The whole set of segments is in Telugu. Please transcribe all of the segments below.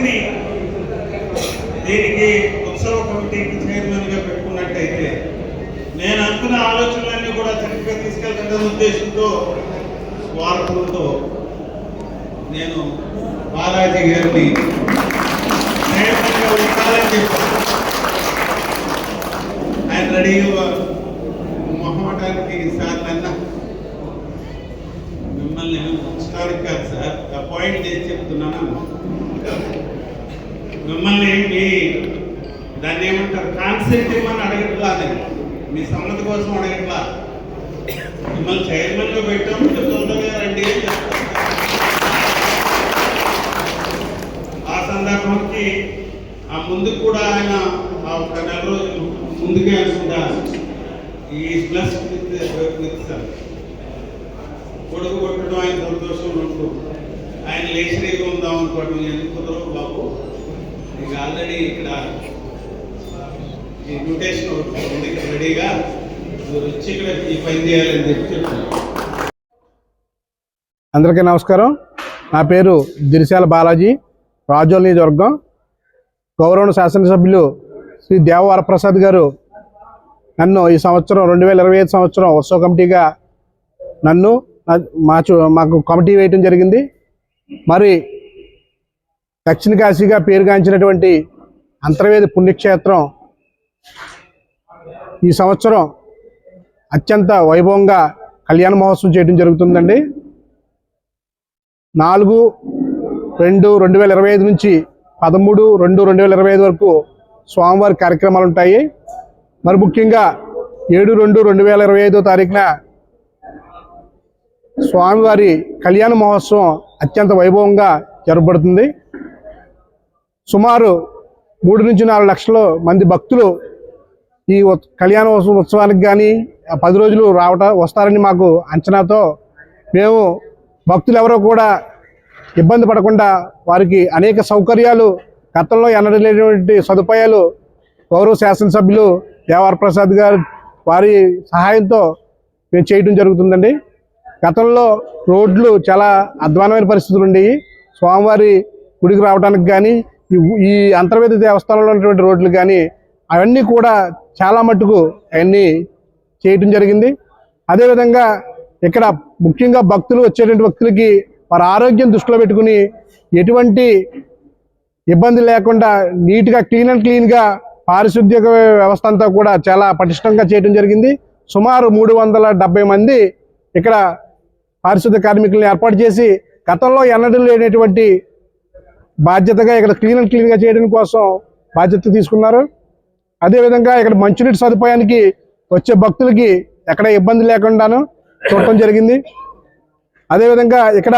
వ్యక్తిని దీనికి ఉత్సవ కమిటీకి చైర్మన్గా పెట్టుకున్నట్టయితే నేను అనుకున్న ఆలోచనలన్నీ కూడా చక్కగా తీసుకెళ్తాడనే ఉద్దేశంతో వార్తలతో నేను బాలాజీ గారిని చైర్మన్గా ఉండాలని చెప్పాను ఆయన రెడీగా మొహమటానికి సార్ నన్న మిమ్మల్ని ఉంచడానికి కాదు సార్ అపాయింట్ చేసి చెప్తున్నాను. మిమ్మల్ని మీ దాన్ని ఏమంటారు కాన్సెప్ట్ ఇవ్వమని అడగట్లా మీ సమ్మతి కోసం అడగట్లా? మిమ్మల్ని చైర్మన్గా పెట్టాం మీరు తొందరగా రండి ఆ సందర్భంకి ఆ ముందు కూడా ఆయన ఆ ఒక నెల రోజులు ముందుకే అనుకుంటా ఈ ప్లస్ కొడుకు కొట్టడం ఆయన సంతోషంలో ఉంటుంది ఆయన లేచినగా ఉందాం అనుకోవడం ఎందుకు కుదరవు బాబు? ఇక ఆల్రెడీ ఇక్కడ ఈ ఇన్విటేషన్ ఉంది ఇక్కడ రెడీగా మీరు వచ్చి ఇక్కడ ఈ పని చేయాలని చెప్పి చెప్తున్నాను అందరికీ నమస్కారం. నా పేరు దిరిశాల బాలాజీ రాజోల్ నియోజకవర్గం. గౌరవ శాసనసభ్యులు శ్రీ దేవవరప్రసాద్ గారు నన్ను ఈ సంవత్సరం రెండు వేల ఇరవై ఐదు సంవత్సరం ఉత్సవ కమిటీగా నన్ను నా- మా మాకు కమిటీ వేయటం జరిగింది. మరి దక్షిణ కాశీగా పేరుగాంచినటువంటి అంతర్వేది పుణ్యక్షేత్రం ఈ సంవత్సరం అత్యంత వైభవంగా కళ్యాణ మహోత్సవం చేయడం జరుగుతుందండి. నాలుగు రెండు రెండు వేల ఇరవై ఐదు నుంచి పదమూడు రెండు రెండు వేల ఇరవై ఐదు వరకు స్వామివారి కార్యక్రమాలు ఉంటాయి. మరి ముఖ్యంగా ఏడు రెండు రెండు వేల ఇరవై ఐదో తారీఖున స్వామివారి కళ్యాణ మహోత్సవం అత్యంత వైభవంగా జరపబడుతుంది. సుమారు మూడు నుంచి నాలుగు లక్షల మంది భక్తులు ఈ కళ్యాణ ఉత్సవ- ఉత్సవానికి కానీ పది రోజులు రావట వస్తారని మాకు అంచనాతో మేము భక్తులు ఎవరో కూడా ఇబ్బంది పడకుండా వారికి అనేక సౌకర్యాలు గతంలో ఎన్నడలేనటువంటి సదుపాయాలు గౌరవ శాసనసభ్యులు దేవర ప్రసాద్ గారు వారి సహాయంతో మేము చేయడం జరుగుతుందండి. గతంలో రోడ్లు చాలా అధ్వానమైన పరిస్థితులు ఉండేవి. స్వామివారి గుడికి రావడానికి కానీ ఈ అంతర్వేది దేవస్థానంలో ఉన్నటువంటి రోడ్లు కానీ అవన్నీ కూడా చాలా మట్టుకు అవన్నీ చేయటం జరిగింది. అదేవిధంగా ఇక్కడ ముఖ్యంగా భక్తులు వచ్చేటువంటి భక్తులకి వారి ఆరోగ్యం దృష్టిలో పెట్టుకుని ఎటువంటి ఇబ్బంది లేకుండా నీట్గా క్లీన్ అండ్ క్లీన్గా పారిశుద్ధ్య వ్యవస్థ అంతా కూడా చాలా పటిష్టంగా చేయడం జరిగింది. సుమారు మూడు వందల మంది ఇక్కడ పారిశుద్ధ్య కార్మికులను ఏర్పాటు చేసి గతంలో ఎన్నడూ లేనటువంటి బాధ్యతగా ఇక్కడ క్లీన్ అండ్ క్లీన్గా చేయడం కోసం బాధ్యత తీసుకున్నారు. అదేవిధంగా ఇక్కడ మంచినీటి సదుపాయానికి వచ్చే భక్తులకి ఎక్కడ ఇబ్బంది లేకుండాను చూడటం జరిగింది. అదేవిధంగా ఇక్కడ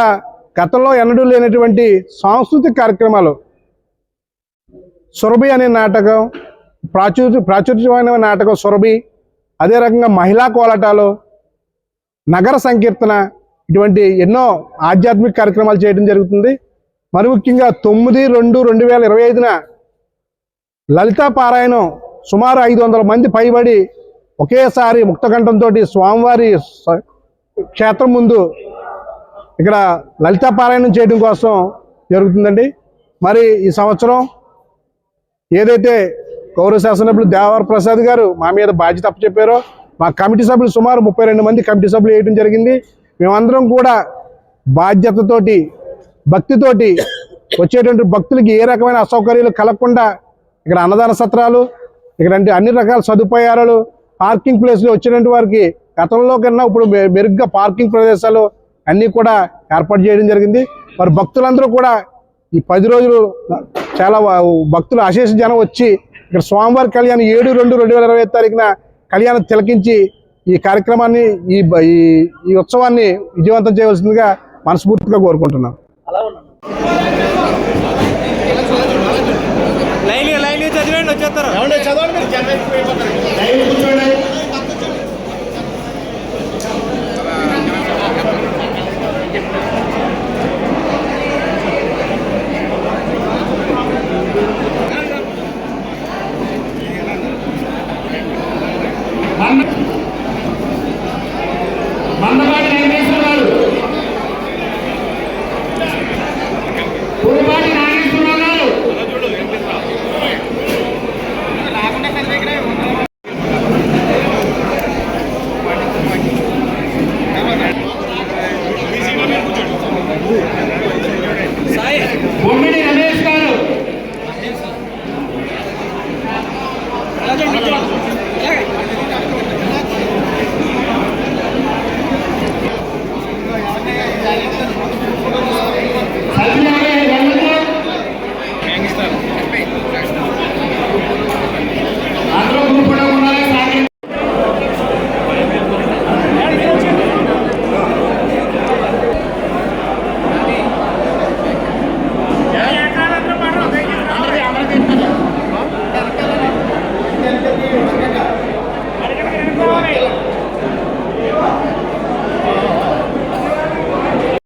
గతంలో ఎన్నడూ లేనటువంటి సాంస్కృతిక కార్యక్రమాలు సురభి అనే నాటకం ప్రాచుర్య ప్రాచుర్యమైన నాటకం సురభి అదే రకంగా మహిళా కోలాటాలు నగర సంకీర్తన ఇటువంటి ఎన్నో ఆధ్యాత్మిక కార్యక్రమాలు చేయడం జరుగుతుంది. మరి ముఖ్యంగా తొమ్మిది రెండు రెండు వేల ఇరవై ఐదున లలితా పారాయణం సుమారు ఐదు వందల మంది పైబడి ఒకేసారి ముక్తకంఠంతో స్వామివారి క్షేత్రం ముందు ఇక్కడ లలితా పారాయణం చేయడం కోసం జరుగుతుందండి. మరి ఈ సంవత్సరం ఏదైతే గౌరవ శాసనసభ్యులు దేవర ప్రసాద్ గారు మా మీద బాధ్యత అప్పచెప్పారో మా కమిటీ సభ్యులు సుమారు ముప్పై రెండు మంది కమిటీ సభ్యులు వేయడం జరిగింది. మేమందరం కూడా బాధ్యతతోటి భక్తితోటి వచ్చేటువంటి భక్తులకి ఏ రకమైన అసౌకర్యాలు కలగకుండా ఇక్కడ అన్నదాన సత్రాలు ఇక్కడ అంటే అన్ని రకాల సదుపాయాలు పార్కింగ్ ప్లేస్లో వచ్చినటువంటి వారికి గతంలో కన్నా ఇప్పుడు మె- మెరుగ్గా పార్కింగ్ ప్రదేశాలు అన్నీ కూడా ఏర్పాటు చేయడం జరిగింది. మరి భక్తులందరూ కూడా ఈ పది రోజులు చాలా భక్తులు అశేష జనం వచ్చి ఇక్కడ స్వామివారి కళ్యాణం ఏడు రెండు రెండు వేల ఇరవై తారీఖున కళ్యాణం తిలకించి ఈ కార్యక్రమాన్ని ఈ ఈ ఉత్సవాన్ని విజయవంతం చేయవలసిందిగా మనస్ఫూర్తిగా కోరుకుంటున్నాను లైన్ లైన్ చదివండి వచ్చేస్తారు.